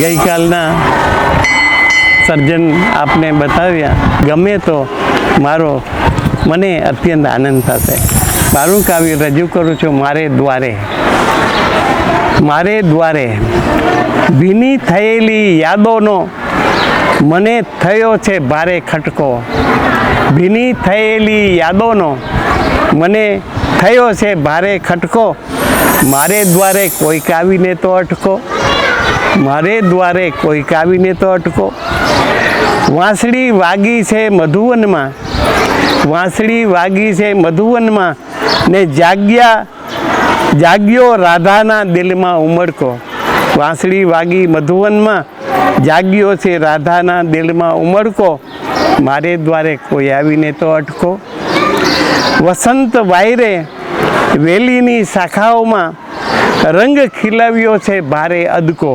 ગઈકાલના સર્જન આપને બતાવ્યા. ગમે તો મારો મને અત્યંત આનંદ થશે. મારું કાવ્ય રજૂ કરું છું મારે દ્વારે. મારે દ્વારે ભીની થયેલી યાદોનો મને થયો છે ભારે ખટકો. ભીની થયેલી યાદોનો મને થયો છે ભારે ખટકો. મારે દ્વારે કોઈક આવીને તો અટકો. મારે દ્વારે કોઈ કાવીને તો અટકો. વાંસળી વાગી છે મધુવનમાં. વાંસળી વાગી છે મધુવનમાં ને જાગ્યા, જાગ્યો રાધાના દિલમાં ઉમળકો. વાંસળી વાગી મધુવનમાં, જાગ્યો છે રાધાના દિલમાં ઉમળકો. મારે દ્વારે કોઈ આવીને તો અટકો. વસંત વાયરે વેલીની શાખાઓમાં રંગ ખીલાવ્યો છે ભારે અદકો.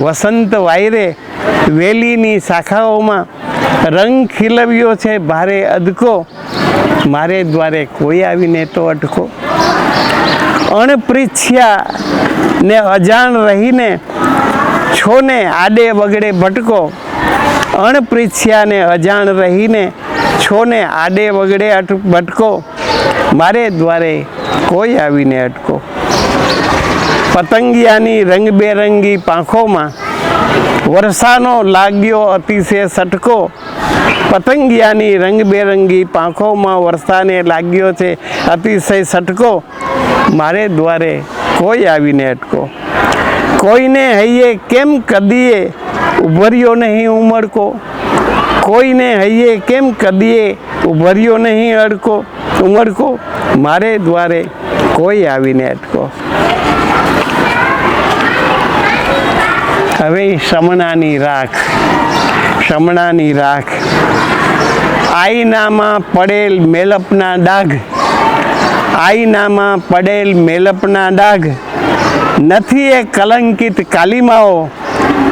વસંત વાયરે વેલીની શાખાઓમાં રંગ ખીલવ્યો છે, ભારે અદકો. મારે દ્વારે કોઈ આવીને તો અટકો. અણપ્રીછ્યા ને અજાણ રહીને છોને આડે વગડે ભટકો. અણપ્રીછ્યા ને અજાણ રહીને છોને આડે વગડે ભટકો. મારે દ્વારે કોઈ આવીને અટકો. પતંગિયાની રંગબેરંગી પાંખોમાં વરસાનો લાગ્યો અતિશય સટકો. પતંગિયાની રંગબેરંગી પાંખોમાં વરસાને લાગ્યો છે અતિશય સટકો. મારે દ્વારે કોઈ આવીને અટકો. કોઈને હૈયે કેમ કદીએ ઉભર્યો નહીં ઉમળકો? કોઈને હૈયે કેમ કદીએ ઉભર્યો નહીં અડકો? ઉમળકો? મારે દ્વારે કોઈ આવીને અટકો. હવે શમણાની રાખ. શમણાની રાખ. આઈનામાં પડેલ મેલપના ડાઘ. આઈનામાં પડેલ મેલપના ડાઘ. નથી એ કલંકિત કાલીમાઓ.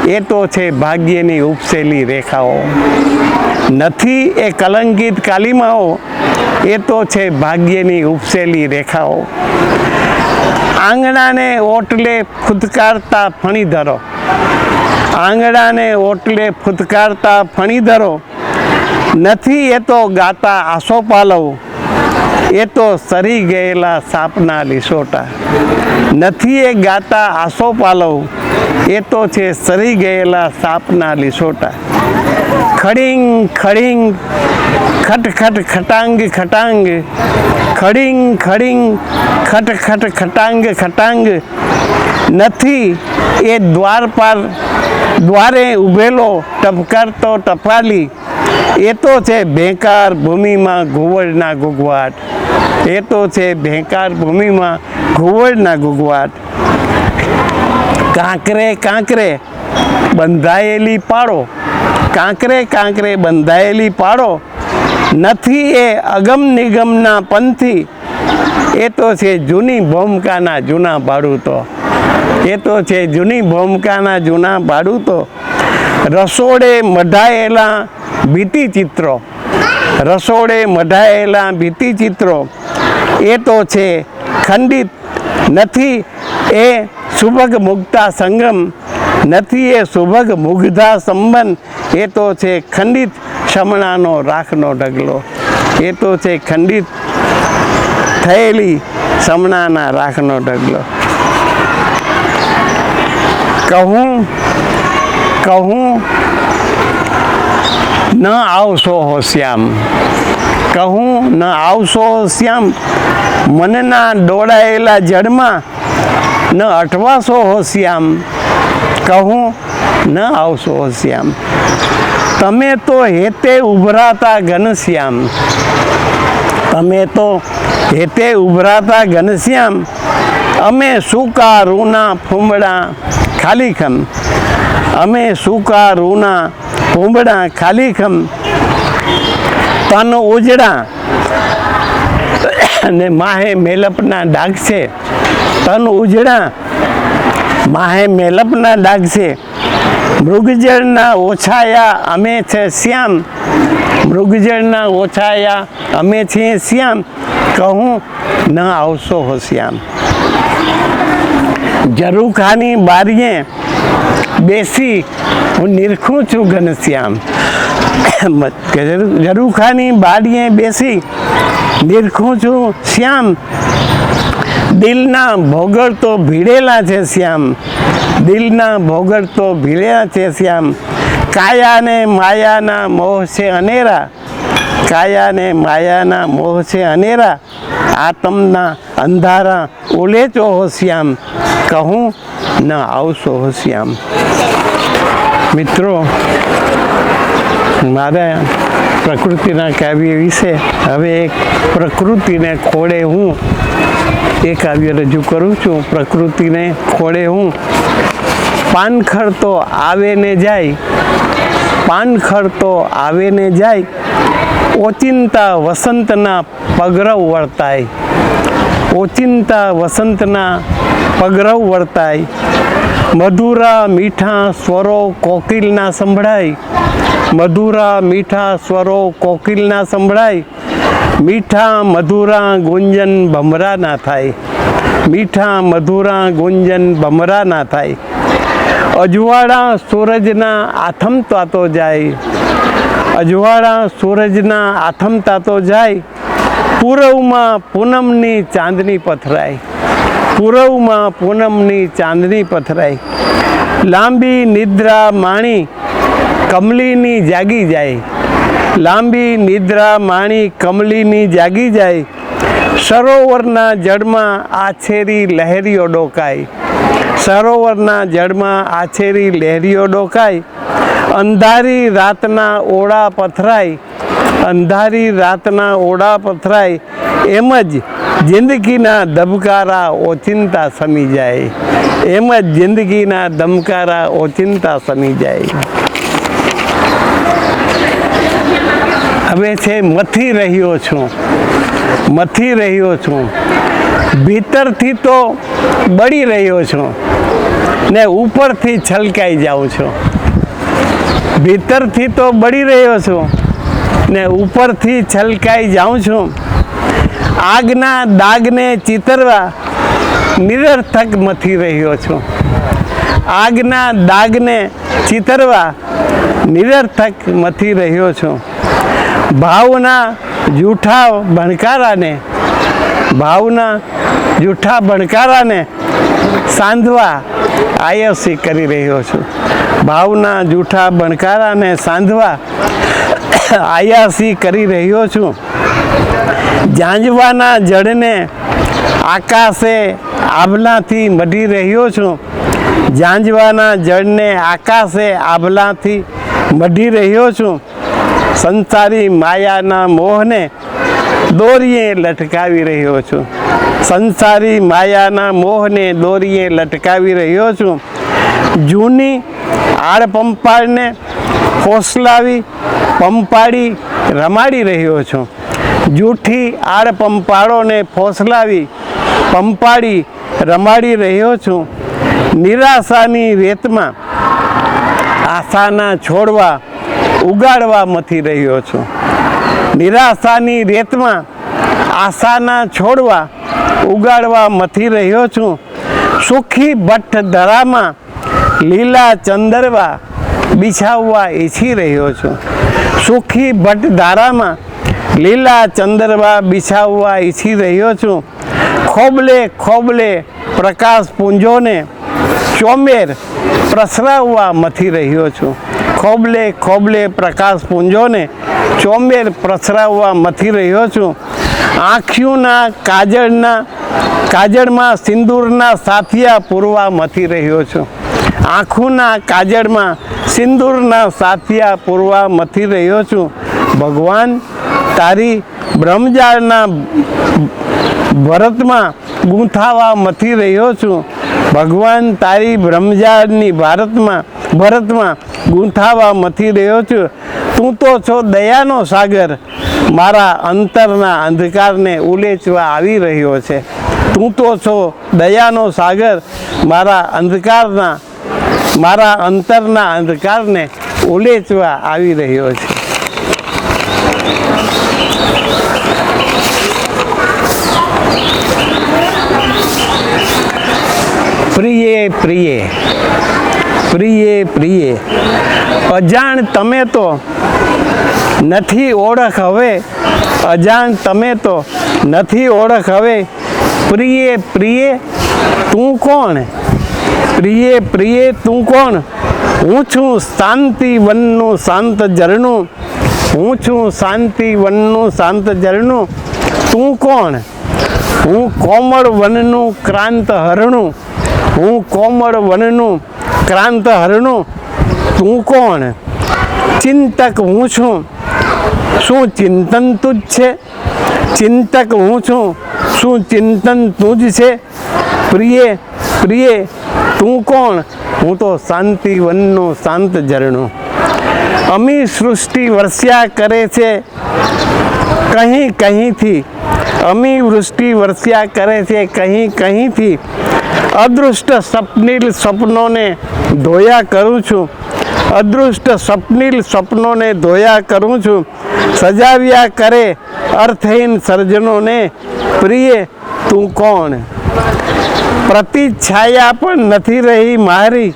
એ તો છે ભાગ્યની ઉપસેલી રેખાઓ. નથી એ કલંકિત કાલીમાઓ. એ તો છે ભાગ્યની ઉપસેલી રેખાઓ. આંગણાને ઓટલે ફૂદકારતા ફણીધરો આંગણાને ઓટલે ફૂદકારતા ફણીધરો. નથી એ તો ગાતા આસો પાલવ. એ તો સરી ગયેલા સાપના લીસોટા. નથી એ ગાતા આસોપાલવ એ તો છે સરી ગયેલા સાપના લીસોટા. ખડીંગ ખડીંગ ખટ ખટ ખટાંગ ખટાંગ. ખડીંગ ખડીંગ ખટ ખટ ખટાંગ ખટાંગ. નથી એ દ્વાર પર દ્વારે ઊભેલો ટપકારતો ટપાલી. એ તો છે ભેંકાર ભૂમિમાં ઘુવડના ગુગવાટ એ તો છે ભેંકાર ભૂમિમાં ઘુવડના ગુગવાટ કાંકરે કાંકરે બંધાયેલી પાડો કાંકરે કાંકરે બંધાયેલી પાડો નથી એ અગમ નિગમના પંથી. એ તો છે જૂની ભૂમકાના જૂના ભાડૂતો. એ તો છે જૂની ભૂમકાના જૂના ભાડૂતો. રસોડે મઢાયેલા ભીતિચિત્રો રસોડે મઢાયેલા ભીતિચિત્રો એ તો છે ખંડિત નથી એ સુભગ મુગ્ધા સંગમ, નથી એ સુભગ મુગ્ધા સંબંધ. એ તો છે ખંડિત શમણાનો રાખનો ઢગલો. એ તો છે ખંડિત થયેલી સમણાના રાખનો ઢગલો. કહું કહું, ન આવશો હો શ્યામ. કહું, ન આવશો શ્યામ. મનના દોડાયેલા જડમાં ન અટવાશો હો શ્યામ. કહું, ન આવશો હો શ્યામ. તમે તો હેતે ઉભરાતા ઘનશ્યામ તમે તો હેતે ઉભરાતા ઘનશ્યામ, અમે સૂકા રૂના ફૂંબડા ખાલીખમ અમે સૂકા રૂના ફૂમડા ખાલીખમ તન ઉજડા અને માહે મેલપના ડાઘ છે. તન ઉજડા, માહે મેલપના ડાઘ છે. મૃગજળના ઓછાયા અમે છે શ્યામ. મૃગજળના ઓછાયા. અમે છીએ શ્યામ. કહું, ન આવશો હો શ્યામ. ઝરૂખાની બારીએ બેસી હું નિરખું છું ઘનશ્યામ ઝરૂખાની બારીએ બેસી નિરખું છું શ્યામ. દિલના ભોગળ તો ભીડેલા છે શ્યામ. દિલના ભોગળ તો ભીડેલા છે શ્યામ. કાયાને માયાના મોહ છે અનેરા. કાયાને માયાના મોહ છે અનેરા. આતમના અંધારા ઓલેચો હો શ્યામ. કહું, ન આવશો હોશિયામ મિત્રો, મારા પ્રકૃતિના કાવ્ય વિશે હવે એક પ્રકૃતિને ખોળે હું. એ કાવ્ય રજૂ કરું છું. પ્રકૃતિને ખોળે હું. પાનખર તો આવે ને જાય. પાનખર તો આવે ને જાય. ઓચિંતા વસંતના પગરવ વર્તાય. ઓચિંતા વસંતના પગરવ વર્તાય. મધુરા મીઠા સ્વરો કોકિલના સંભળાય. મધુરા મીઠા સ્વરો કોકિલના સંભળાય. મીઠા મધુરા ગુંજન ભમરા ના થાય. મીઠા મધુરા ગુંજન ભમરા ના થાય. અજવાળા સૂરજના આથમતા તો જાય. અજવાળા સૂરજના આથમતા તો જાય. પૂરવમાં પૂનમની ચાંદની પથરાય. પૂરવમાં પૂનમની ચાંદની પથરાય. લાંબી નિદ્રા માણી કમલીની જાગી જાય. લાંબી નિદ્રા માણી કમલીની જાગી જાય. સરોવરના જળમાં આછેરી લહેરીઓ ડોકાય. સરોવરના જળમાં આછેરી લહેરીઓ ડોકાય અંધારી રાતના ઓળા પથરાય અંધારી રાતના ઓળા પથરાય એમ જ જિંદગીના ધબકારા ઓચિંતા સમી જાય. એમ જ જિંદગીના ધમકારા ઓચિંતા સમી જાય. હવે છે મથી રહ્યો છું. મથી રહ્યો છું. ભીતરથી તો બળી રહ્યો છું ને ઉપરથી છલકાઈ જાઉં છું. ભીતરથી તો બળી રહ્યો છું ને ઉપરથી છલકાઈ જાઉં છું. આગના દાગને ચિતરવા નિરર્થક મથી રહ્યો છું. આગના દાગને ચિતરવા નિરર્થક મથી રહ્યો છું. ભાવના જૂઠા ભણકારાને ભાવના જૂઠા ભણકારાને સાંધવા આયસી કરી રહ્યો છું. ભાવના જૂઠા ભણકારાને સાંધવા આયાસી કરી રહ્યો છું. ઝાંઝવાના જળને આકાશે આભલાથી મઢી રહ્યો છું. ઝાંઝવાના જળને આકાશે આભલાથી મઢી રહ્યો છું. સંસારી માયાના મોહને દોરીએ લટકાવી રહ્યો છું. સંસારી માયાના મોહને દોરીએ લટકાવી રહ્યો છું. જૂની આડપંપાળને ફોસલાવી પંપાડી રમાડી રહ્યો છું. જૂઠી આડપંપાળોને ફોસલાવી પંપાડી રમાડી રહ્યો છું. નિરાશાની રેતમાં આશાના છોડવા, ઉગાડવા મથી રહ્યો છું. નિરાશાની રેતમાં આશાના છોડવા ઉગાડવા મથી રહ્યો છું. સુખી ભટ્ટ ધરામાં લીલા ચંદરવા બિછાવવા ઈચ્છી રહ્યો છું. સુખી ભટ્ટ ધારામાં લીલા ચંદરવા બિછાવવા ઈચ્છી રહ્યો છું. ખોબલે ખોબલે પ્રકાશ પુંજોને ચોમેર પ્રસરાવવા મથી રહ્યો છું. ખોબલે ખોબલે પ્રકાશ પુંજોને ચોમેર પ્રસરાવવા મથી રહ્યો છું. આંખીઓના કાજળના, કાજળમાં સિંદૂરના સાથિયા પૂરવા મથી રહ્યો છું. આંખોના કાજળમાં સિંદૂરના સાથિયા પૂરવા મથી રહ્યો છું. ભગવાન, તારી બ્રહ્મજાળના ભરતમાં ગૂંથાવા મથી રહ્યો છું. ભગવાન, તારી બ્રહ્મજાળની ભારતમાં, ભરતમાં ગૂંથાવા મથી રહ્યો છું. તું તો છો દયાનો સાગર. મારા અંતરના અંધકારને ઉલેચવા આવી રહ્યો છે. તું તો છો દયાનો સાગર. મારા અંધકારના, મારા અંતરના અંધકારને ઉલેચવા આવી રહ્યો છે. પ્રિયે પ્રિયે પ્રિયે પ્રિયે. અજાણ તમે તો નથી ઓળખ હવે અજાણ તમે તો નથી ઓળખ હવે પ્રિયે પ્રિયે, તું કોણ? પ્રિયે પ્રિયે, તું કોણ? હું છું શાંતિ વનનું શાંત ઝરણું હું છું શાંતિ વનનું શાંત ઝરણું તું કોણ? હું કોમળ વનનું ક્રાંત હરણું હું કોમળ વનનું ક્રાંત હરણું તું કોણ? ચિંતક હું છું. શું ચિંતન તું જ છે? ચિંતક હું છું. શું ચિંતન તું જ છે? પ્રિય પ્રિય, તું કોણ? હું તો શાંતિવનનું શાંત ઝરણું. અમી સૃષ્ટિ વર્ષ્યા કરે છે. કહી કહીંથી અમી વૃષ્ટિ વર્ષ્યા કરે છે. કહી કહીંથી અદૃષ્ટ સપનીલ સ્વપ્નોને ધોયા કરું છું. અદૃષ્ટ સપનીલ સ્વપ્નોને ધોયા કરું છું. સજાવ્યા કરે અર્થહીન સર્જનોને, પ્રિય, તું કોણ? પ્રતિછાયા પણ નથી રહી મારી.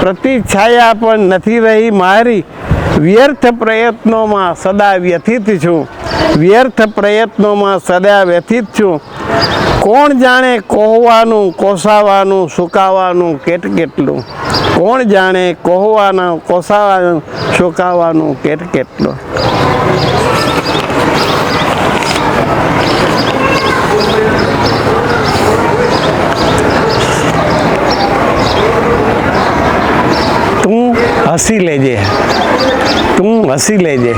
પ્રતિછાયા પણ નથી રહી મારી. વ્યર્થ પ્રયત્નોમાં સદા વ્યથિત છું. વ્યર્થ પ્રયત્નોમાં સદા વ્યથિત છું. કોણ જાણે કોહવાનું, કોસાવાનું, સુકાવાનું, કેટ કેટલું? કોણ જાણે કોહવાનું, કોસાવાનું, સુકાવાનું, કેટ કેટલું? તું હસી લેજે. તું હસી લેજે.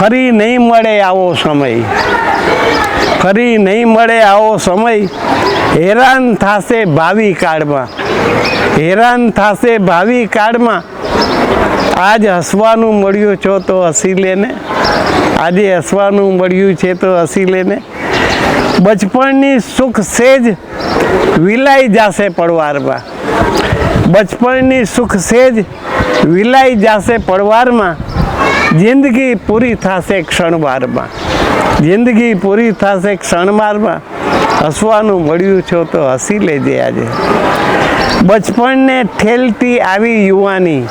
ફરી નહીં મળે આવો સમય. ફરી નહીં મળે આવો સમય, હેરાન થશે ભાવિ કાળમાં. હેરાન થશે ભાવિ કાળમાં. આજ હસવાનું મળ્યું છો તો હસી લેને. આજે હસવાનું મળ્યું છે તો હસી લેને. બચપણની સુખ સેજ વિલાઈ જશે પડવારમાં. બચપણની સુખ સેજ વિલાઈ જશે પડવારમાં. જિંદગી પૂરી થશે ક્ષણવારમાં જિંદગી પૂરી થશે ક્ષણવારમાં હસવાનું મળ્યું છો તો હસી લેજે આજે. બચપણને ઠેલતી આવી યુવાની.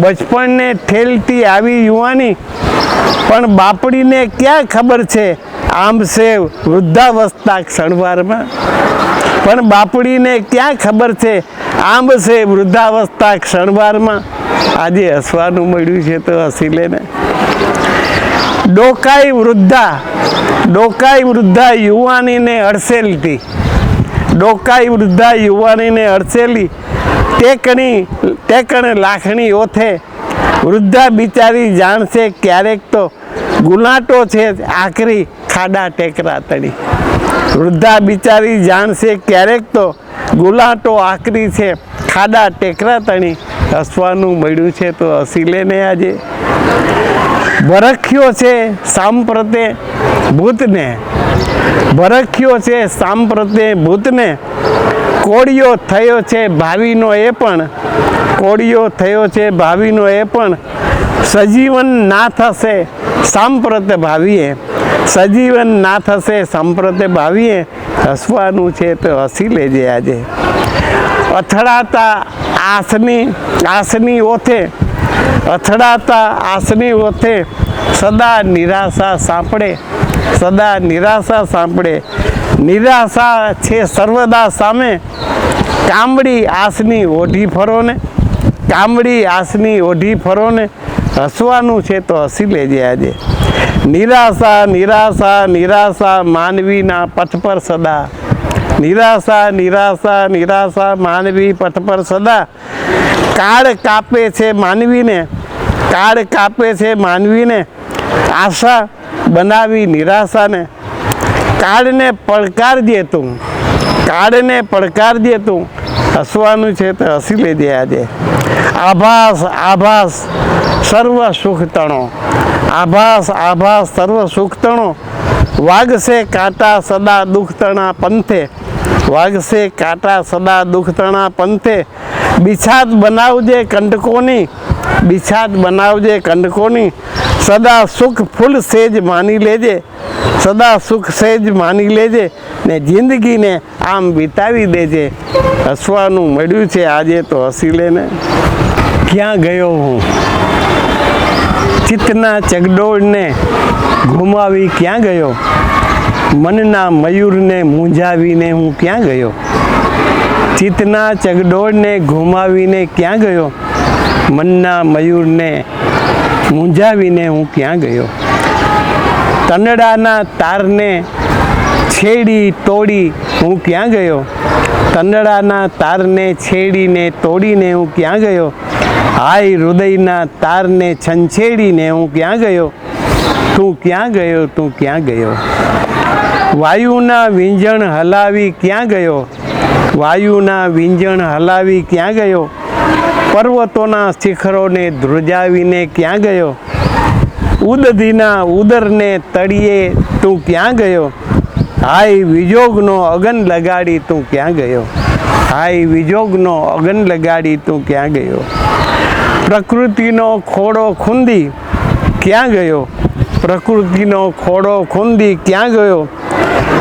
બચપણને ઠેલતી આવી યુવાની. પણ બાપડીને ક્યાં ખબર છે? આમ છે વૃદ્ધાવસ્થા ક્ષણવારમાં પણ બાપડીને ક્યાં ખબર છે? આંબ છે વૃદ્ધાવસ્થા ક્ષણવારમાં આજે હસવાનું મળ્યું છે તો હસી લેને. ડોકાઈ વૃદ્ધા ડોકાઈ વૃદ્ધા યુવાનીને અડસેલતી ડોકાઈ વૃદ્ધા યુવાનીને અડસેલી. ટેકણી ટેકણ લાખણી ઓથે વૃદ્ધા બિચારી જાણશે ક્યારેક તો ગુલાટો છે આખરી ખાડા ટેકરા તણી વૃદ્ધા બિચારી જાણશે ક્યારેક તો ગુલાટો આકરી છે, ખાડા ટેકરા તણી હસવાનું મળ્યું છે તો હસી લેને આજે. ભરખ્યો છે સાંપ્રતે ભૂતને. ભરખ્યો છે સાંપ્રતે ભૂતને. કોળિયો થયો છે ભાવિનો એ પણ. કોળિયો થયો છે ભાવિનો એ પણ. સજીવન ના થશે સાંપ્રત ભાવીએ. સજીવન ના થશે સાંપ્રતે ભાવીએ. હસવાનું છે તો હસી લેજે આજે. અથડાતા આસની આસની ઓથે, અથડાતા આસની ઓથે સદા નિરાશા સાંપડે, સદા નિરાશા સાંપડે. નિરાશા છે સર્વદા સામે. કામડી આસની ઓઢી ફરો ને કામડી આસની ઓઢી ફરો ને હસવાનું છે તો હસી લેજે આજે. નિરાશા નિરાશા નિરાશા માનવીના પથ પર સદા. નિરાશા નિરાશા નિરાશા માનવી પથ પર સદા. કાળ કાપે છે માનવીને, કાળ કાપે છે માનવીને. આશા બનાવી નિરાશાને. કાળને પડકાર દે તું. કાળને પડકાર દે તું. હસવાનું છે તો હસી લેજે આજે. આભાસ આભાસ, સર્વ સુખ તણો. આભાસ આભાસ, સર્વ સુખ તણો. વાગશે કાંટા સદા દુઃખ તણા પંથે. વાગશે, કાંટા સદા દુઃખતણા પંથે. બિછાત બનાવજે કંટકોની બિછાત બનાવજે કંટકોની. સદા સુખ ફૂલ સેજ માની લેજે, સદા સુખ સેજ માની લેજે ને જિંદગીને આમ વિતાવી દેજે. હસવાનું મળ્યું છે, આજે તો હસી લેને ક્યાં ગયો હું? ચિત્તના ચગડોળને ઘુમાવી ક્યાં ગયો? મનના મયુરને મૂંઝાવીને હું ક્યાં ગયો? ચિત્તના ચગડોળને ઘુમાવીને ક્યાં ગયો? મનના મયુરને મૂંઝાવીને હું ક્યાં ગયો? તનડાના તારને છેડી તોડી હું ક્યાં ગયો? તંદડાના તારને છેડીને તોડીને હું ક્યાં ગયો? હાય હૃદયના તારને છંછેડીને હું ક્યાં ગયો? તું ક્યાં ગયો? તું ક્યાં ગયો? વાયુના વિંજણ હલાવી ક્યાં ગયો? વાયુના વિંજણ હલાવી ક્યાં ગયો? પર્વતોના શિખરોને ધ્રુજાવીને ક્યાં ગયો? ઉદધીના ઉદરને તળિયે તું ક્યાં ગયો? હાય વિજોગનો અગન લગાડી તું ક્યાં ગયો? હાય વિજોગનો અગન લગાડી તું ક્યાં ગયો? પ્રકૃતિનો ખોડો ખૂંદી ક્યાં ગયો? પ્રકૃતિનો ખોડો ખૂંદી ક્યાં ગયો?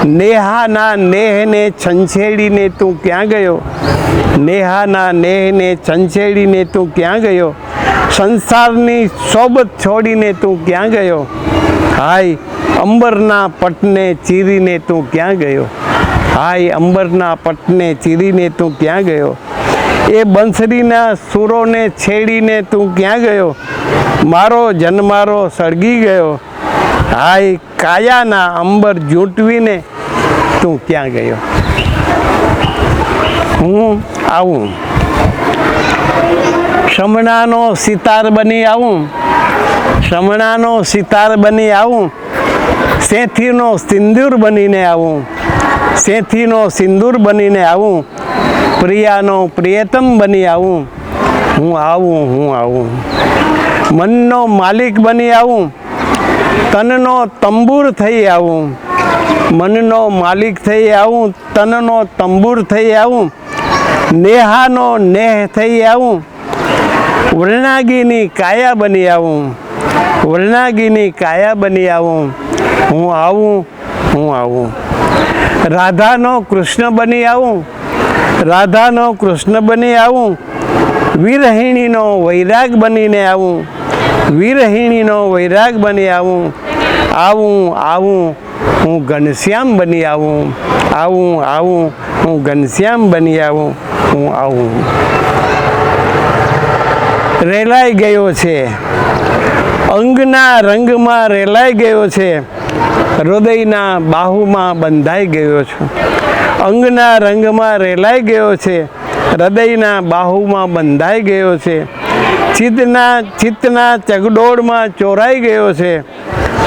નેહાના નેહને છંછેડીને તું ક્યાં ગયો? નેહાના નેહને છંછેડીને તું ક્યાં ગયો? સંસારની સોબત છોડીને તું ક્યાં ગયો? હાય, અંબરના પટને ચીરીને તું ક્યાં ગયો? હાય, અંબરના પટને ચીરીને તું ક્યાં ગયો? એ બંસરીના સુરોને છેડીને તું ક્યાં ગયો? મારો જન્મારો સળગી ગયો. હાય, કાયાના અંબર જૂંટવીને તું ક્યાં ગયો? હું આવું. શમણાનો સિતાર બની આવું. શમણાનો સિતાર બની આવું. સેથીનો સિંદૂર બનીને આવું. સેથીનો સિંદૂર બનીને આવું. પ્રિયાનો પ્રિયતમ બની આવું. હું આવું હું આવું. મનનો માલિક બની આવું. તનનો તંબુર થઈ આવું. મનનો માલિક થઈ આવું, તનનો તંબુર થઈ આવું, નેહાનો નેહ થઈ આવું, વર્ણાગીની કાયા બની આવું, વર્ણાગીની કાયા બની આવું, હું આવું હું આવું. રાધાનો કૃષ્ણ બની આવું, રાધાનો કૃષ્ણ બની આવું, વિરહિણીનો વૈરાગ બનીને આવું, વિરહિણીનો વૈરાગ બની આવું આવું આવું હું ઘનશ્યામ બની આવું આવું આવું. હું ઘનશ્યામ બની આવું, હું આવું. રેલાઈ ગયો છે. અંગના રંગમાં રેલાઈ ગયો છે. હૃદયના બાહુમાં બંધાઈ ગયો છું. અંગના રંગમાં રેલાઈ ગયો છે. હૃદયના બાહુમાં બંધાઈ ગયો છે. ચિત્તના ચિત્તના ચગડોળમાં ચોરાઈ ગયો છે.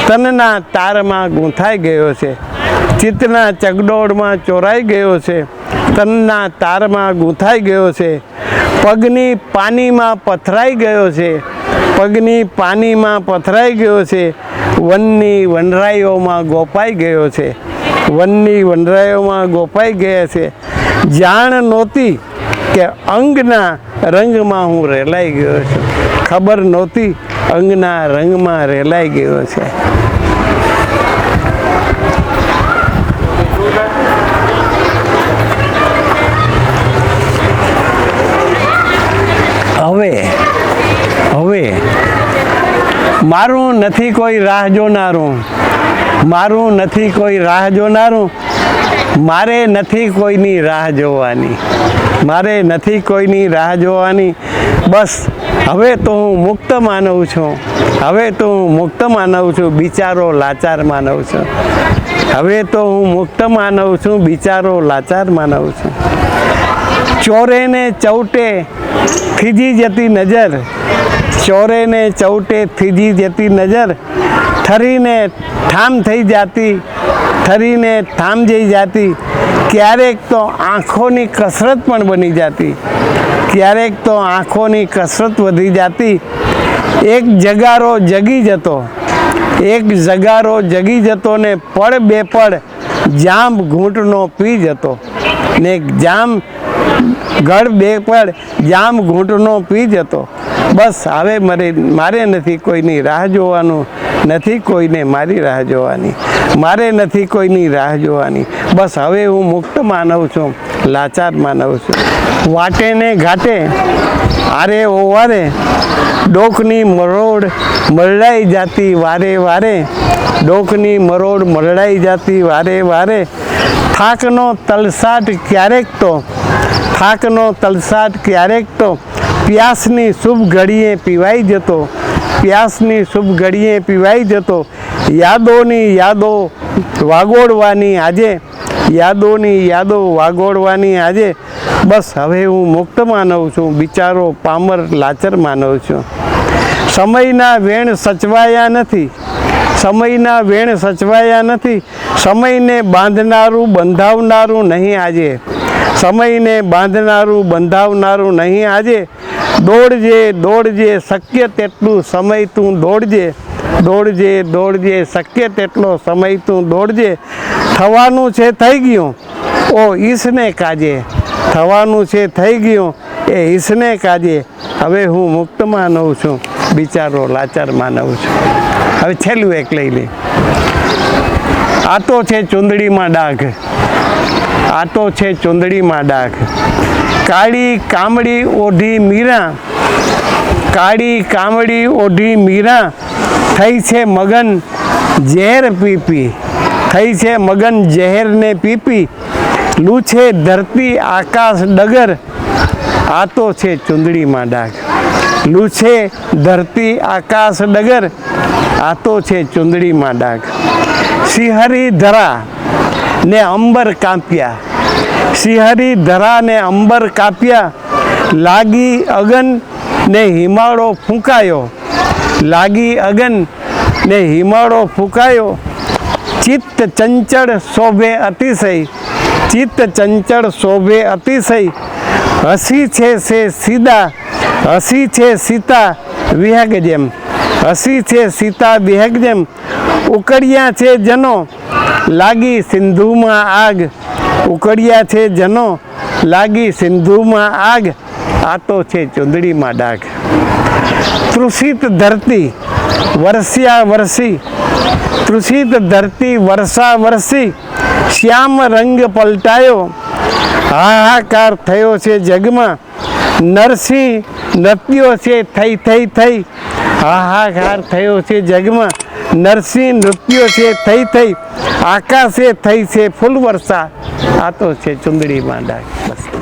તનના તારમાં ગૂંથાઈ ગયો છે. ચિત્તના ચગડોળમાં ચોરાઈ ગયો છે. તનના તારમાં ગૂંથાઈ ગયો છે. પગની પાનીમાં પથરાઈ ગયો છે. પગની પાનીમાં પથરાઈ ગયો છે. વનની વનરાઈઓમાં ગોપાઈ ગયો છે. વનની વનરાઈઓમાં ગોપાઈ ગયા છે. જાણ નહોતી કે અંગના રંગમાં હું રેલાઈ ગયો છું. ખબર નહોતી અંગના રંગમાં રેલાઈ ગયો છે. હવે હવે, મારું નથી કોઈ રાહ જોનારું. મારું નથી કોઈ રાહ જોનારું. મારે નથી કોઈની રાહ જોવાની. મારે નથી કોઈની રાહ જોવાની. બસ, હવે તો હું મુક્ત માનવ છું. હવે તો હું મુક્ત માનવ છું, બિચારો લાચાર માનવ છું. હવે તો હું મુક્ત માનવ છું, બિચારો લાચાર માનવ છું. ચોરે ને ચૌટે થીજી જતી નજર. ચોરે ને ચૌટે થીજી જતી નજર. ઠરીને ઠામ થઈ જાતી ઠરીને થામ જઈ જતી, ક્યારેક તો આંખોની કસરત પણ બની જતી, ક્યારેક તો આંખોની કસરત વધી જતી. એક જગારો જગી જતો, એક જગારો જગી જતો ને પડ બે પડ જામ ઘૂંટનો પી જતો, ને જામ ગળ બે પડ જામ ઘૂંટનો પી જતો. બસ, હવે મારે મારે નથી કોઈની રાહ જોવાનું. નથી કોઈને મારી રાહ જોવાની. મારે નથી કોઈની રાહ જોવાની. બસ હવે હું મુક્ત માનવ છું, લાચાર માનવ છું. વાટે ને ઘાટે, આરે ઓવારે, ડોકની મરોડ મરડાઈ જાતી વારે વારે, ડોકની મરોડ મરડાઈ જાતી વારે વારે. થાકનો તલસાટ ક્યારેક તો, થાકનો તલસાટ ક્યારેક તો, પ્યાસની શુભ ઘડીએ પીવાઈ જતો પ્યાસની શુભ ઘડીએ પીવાઈ જતો. યાદોની યાદો વાગોડવાની આજે. યાદોની યાદો વાગોડવાની આજે. બસ હવે હું મુક્ત માનવ છું, બિચારો પામર લાચર માનવ છું. સમયના વેણ સચવાયા નથી. સમયના વેણ સચવાયા નથી. સમયને બાંધનારું, બંધાવનારું નહીં આજે. સમયને બાંધનારું, બંધાવનારું નહીં આજે. દોડજે દોડજે, શક્ય તેટલું સમય તું દોડજે. દોડજે દોડજે, શક્ય તેટલો સમય તું દોડજે. થવાનું છે, થઈ ગયું. ઓ ઈશને કાજે. થવાનું છે, થઈ ગયું. એ ઈશને કાજે. હવે હું મુક્ત માનવ છું. બિચારો લાચાર માનવ છું. હવે છેલ્લું એક લઈ લે. તો છે ચુંદડીમાં ડાઘ. આ તો છે ચુંદડીમાં ડાઘ. કાળી કામડી ઓઢી મીરા, કાળી કામડી ઓઢી મીરા, થઈ છે મગન ઝેર પીપી, થઈ છે મગન ઝેરને પીપી, લૂછે ધરતી આકાશ ડગર આ તો છે ચુંદડીમાં ડાઘ, લૂછે ધરતી આકાશ ડગર આ તો છે ચુંદડીમાં ડાઘ. સિંહરી ધરા ને અંબર કાપ્યા. સિંહરી ધરા ને અંબર કાપ્યા. લાગી અગન ને હિમાળો ફૂંકાયો. લાગી અગન ને હિમાળો ફૂંકાયો. ચિત્ત ચંચળ શોભે અતિશય. ચિત્ત ચંચળ શોભે અતિશય. હસી છે સે સીધા. હસી છે સીતા વિહગ જેમ. હસી છે સીતા વિહગ જેમ. ઉકળ્યા છે જનો. લાગી સિંધુમાં આગ ઉકળ્યા છે જનો, લાગી સિંધુમાં આગ આતો છે ચુંદડીમાં ડાઘ. તૃષિત ધરતી વરસ્યા વરસી તૃષિત ધરતી, વર્ષા વરસી શ્યામ રંગ પલટાયો. હાહાકાર થયો છે જગમાં. નરસિંહ નૃત્યો છે થઈ થઈ થઈ. હાહાકાર થયો છે જગમાં. નરસિંહ નૃત્યો છે, થઈ થઈ, આકાશે, થઈ છે ફૂલ વર્ષા આ તો છે ચુંદડીમાં માંડા. બસ.